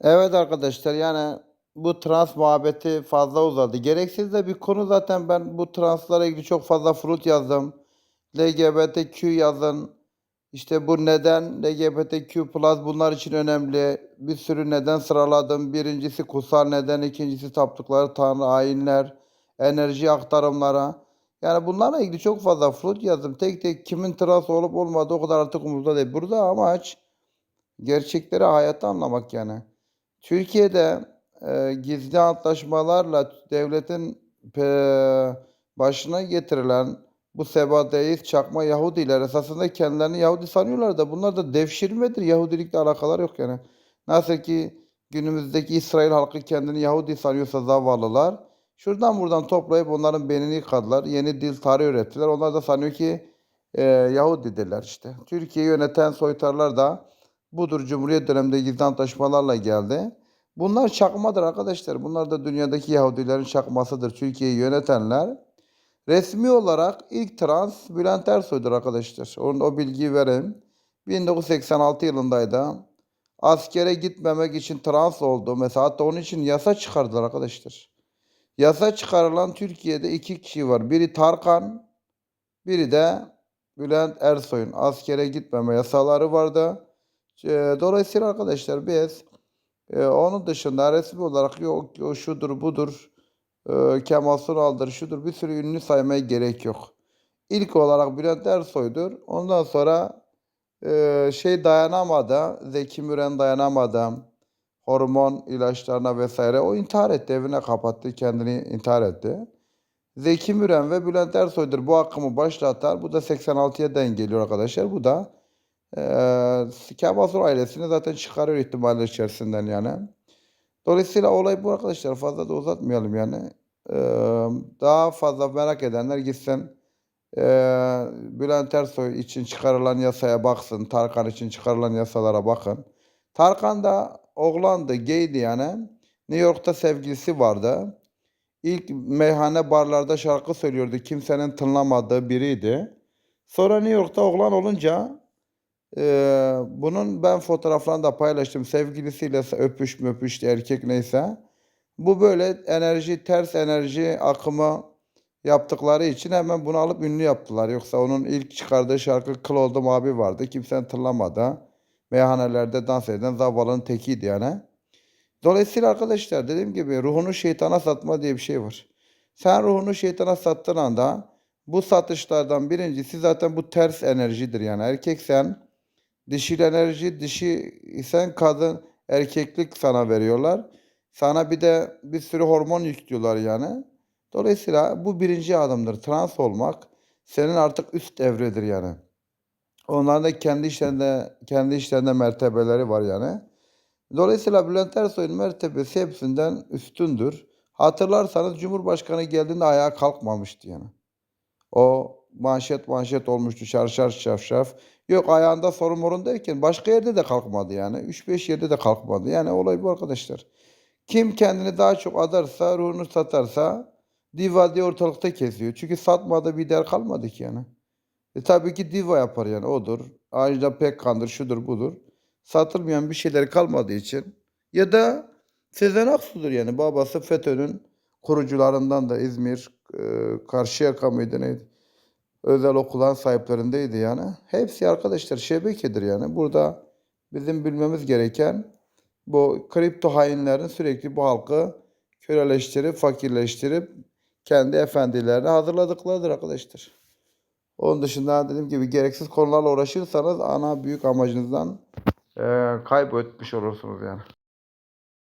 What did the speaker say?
Evet arkadaşlar yani bu trans muhabbeti fazla uzadı. Gereksiz de bir konu zaten ben bu translarla ilgili çok fazla fruit yazdım. LGBTQ yazın. İşte bu neden LGBTQ plus bunlar için önemli. Bir sürü neden sıraladım. Birincisi kutsal neden, ikincisi taptıkları tanrı ayinler, enerji aktarımlara. Yani bunlarla ilgili çok fazla fruit yazdım. Tek tek kimin trans olup olmadığı o kadar artık umurda değil. Burada amaç gerçekleri hayata anlamak yani. Türkiye'de e, gizli antlaşmalarla devletin pe- başına getirilen bu sebadeist çakma Yahudiler esasında kendilerini Yahudi sanıyorlar da bunlar da devşirmedir. Yahudilikle alakaları yok yani. Nasıl ki günümüzdeki İsrail halkı kendini Yahudi sanıyorsa zavallılar. Şuradan buradan toplayıp onların beynini yıkadılar. Yeni dil tarih öğrettiler. Onlar da sanıyor ki e, Yahudidirler işte. Türkiye'yi yöneten soytarlar da budur. Cumhuriyet döneminde gizli antlaşmalarla geldi. Bunlar çakmadır arkadaşlar. Bunlar da dünyadaki Yahudilerin çakmasıdır. Türkiye'yi yönetenler. Resmi olarak ilk trans Bülent Ersoy'dur arkadaşlar. Onun o bilgiyi vereyim. 1986 yılındaydı. Askere gitmemek için trans oldu. Mesela hatta onun için yasa çıkardılar arkadaşlar. Yasa çıkarılan Türkiye'de iki kişi var. Biri Tarkan, biri de Bülent Ersoy'un askere gitmeme yasaları vardı. Eee, Dolayısıyla arkadaşlar biz eee, onun dışında resmi olarak yok o şudur budur eee, Kemal Sunal'dır şudur bir sürü ünlü saymaya gerek yok. İlk olarak Bülent Ersoy'dur. Ondan sonra eee, şey dayanamadı. Zeki Müren dayanamadı. Hormon ilaçlarına vesaire. O intihar etti. Evine kapattı. Kendini intihar etti. Zeki Müren ve Bülent Ersoy'dur bu akımı başlatan. Bu da 86'ya denk geliyor arkadaşlar. Bu da eee Kemal Sunal ailesini zaten çıkarıyor ihtimaller içerisinden yani. Dolayısıyla olay bu arkadaşlar. Fazla da uzatmayalım yani. Eee, daha fazla merak edenler gitsin. Eee Bülent Ersoy için çıkarılan yasaya baksın. Tarkan için çıkarılan yasalara bakın. Tarkan da oğlandı, gaydi yani. New York'ta sevgilisi vardı. İlk meyhane barlarda şarkı söylüyordu. Kimsenin tınlamadığı biriydi. Sonra New York'ta oğlan olunca eee, bunun ben fotoğraflarını da paylaştım. Sevgilisiyle öpüş möpüş erkek neyse. Bu böyle enerji, ters enerji akımı yaptıkları için hemen bunu alıp ünlü yaptılar. Yoksa onun ilk çıkardığı şarkı Kıl Oldum Abi vardı. Kimsenin tınlamadı. Meyhanelerde dans eden zavallının tekiydi yani. Dolayısıyla arkadaşlar dediğim gibi ruhunu şeytana satma diye bir şey var. Sen ruhunu şeytana sattığın anda bu satışlardan birincisi zaten bu ters enerjidir yani. Erkeksen dişil enerji, dişi isen kadın erkeklik sana veriyorlar. Sana bir de bir sürü hormon yüklüyorlar yani. Dolayısıyla bu birinci adımdır. Trans olmak senin artık üst evredir yani. Onların da kendi işlerinde kendi işlerinde mertebeleri var yani. Dolayısıyla Bülent Ersoy'un mertebesi hepsinden üstündür. Hatırlarsanız Cumhurbaşkanı geldiğinde ayağa kalkmamıştı yani. O manşet manşet olmuştu şarşar şafşaf. Yok ayağında sorun morun derken başka yerde de kalkmadı yani. 3-5 yerde de kalkmadı. Yani olay bu arkadaşlar. Kim kendini daha çok adarsa, ruhunu satarsa diva diye ortalıkta kesiyor. Çünkü satmadığı bir değer kalmadı ki yani. E tabii ki diva yapar yani odur. Ajda Pekkan'dır, şudur budur. Satılmayan bir şeyler kalmadığı için. Ya da Sezen Aksu'dur yani. Babası FETÖ'nün kurucularından da İzmir, e, Karşıyaka mıydı neydi? Özel okulların sahiplerindeydi yani. Hepsi arkadaşlar şebekedir yani. Burada bizim bilmemiz gereken bu kripto hainlerin sürekli bu halkı köleleştirip, fakirleştirip kendi efendilerine hazırladıklarıdır arkadaşlar. Onun dışında dediğim gibi gereksiz konularla uğraşırsanız ana büyük amacınızdan eee kaybetmiş olursunuz yani.